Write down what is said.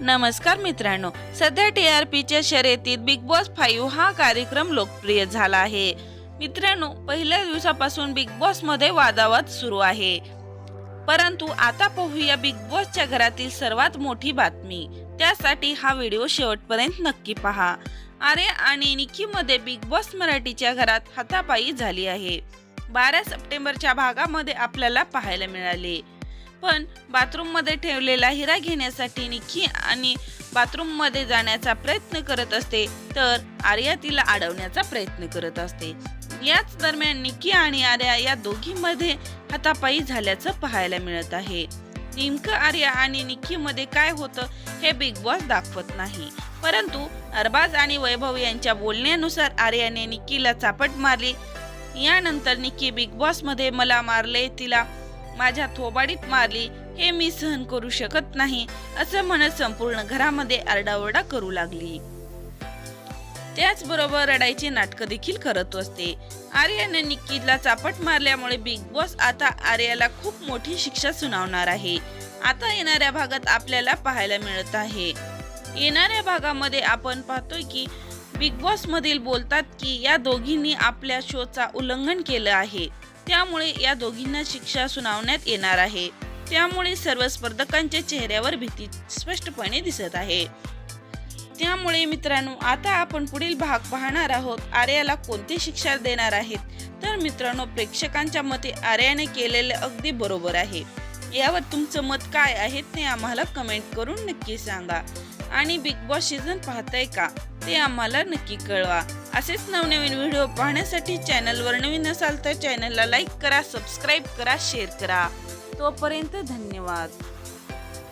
नमस्कार मित्रांनो सध्या टी आर पीच्या शर्यतीत बिग बॉस फाईव्ह हा कार्यक्रम लोकप्रिय झाला आहे. मित्रांनो पहिल्या दिवसापासून बिग बॉसमध्ये वादावाद सुरू आहे. परंतु आता पाहूया बिग बॉसच्या घरातील सर्वात मोठी बातमी. त्यासाठी हा व्हिडिओ शेवटपर्यंत नक्की पहा. आर्या आणि निकीमध्ये बिग बॉस मराठीच्या घरात हातापायी झाली आहे. बारा सप्टेंबरच्या भागामध्ये आपल्याला पाहायला मिळाले. पण बाथरूममध्ये ठेवलेला हिरा घेण्यासाठी निखी आणि बाथरूममध्ये जाण्याचा प्रयत्न करत असते तर आर्या तिला अडवण्याचा प्रयत्न करत असते. याच दरम्यान निकी आणि आर्या या दोघींमध्ये हातापायी झाल्याचं पाहायला मिळत आहे. नेमकं आर्या आणि निकी मध्ये काय होतं हे बिग बॉस दाखवत नाही. परंतु अरबाज आणि वैभव यांच्या बोलण्यानुसार आर्याने निकीला चापट मारली. यानंतर निकी बिग बॉसमध्ये मला मारले तिला. माझ्या थोबाडीत मारली हे मी सहन करू शकत नाही असं म्हणत संपूर्ण घरामध्ये आरडाओरडा करू लागली. त्याचबरोबर रडायची नाटकं देखील करत असते. आर्याने निक्कीला चापट मारल्यामुळे बिग बॉस आता आर्याला खूप मोठी शिक्षा सुनावणार आहे. आता येणाऱ्या भागात आपल्याला पाहायला मिळत आहे. येणाऱ्या भागामध्ये आपण पाहतोय की बिग बॉस मधील बोलतात की या दोघींनी आपल्या शोचा उल्लंघन केलं आहे. त्यामुळे या दोघींना शिक्षा सुनावण्यात येणार आहे. त्यामुळे सर्व स्पर्धकांच्या चेहऱ्यावर भीती स्पष्टपणे दिसत आहे. त्यामुळे मित्रांनो आता आपण पुढील भाग पाहणार आहोत आर्याला कोणती शिक्षा देणार आहेत. तर मित्रांनो प्रेक्षकांच्या मते आर्याने केलेले अगदी बरोबर आहे. यावर तुमचं मत काय आहे ते आम्हाला कमेंट करून नक्की सांगा. आणि बिग बॉस सीझन पाहताय का? ते आम्हाला नक्की कळवा. असेच नवनवीन व्हिडिओ पाहण्यासाठी चॅनलवर नवीन असाल तर चॅनलला लाईक करा सबस्क्राईब करा शेअर करा. तोपर्यंत धन्यवाद.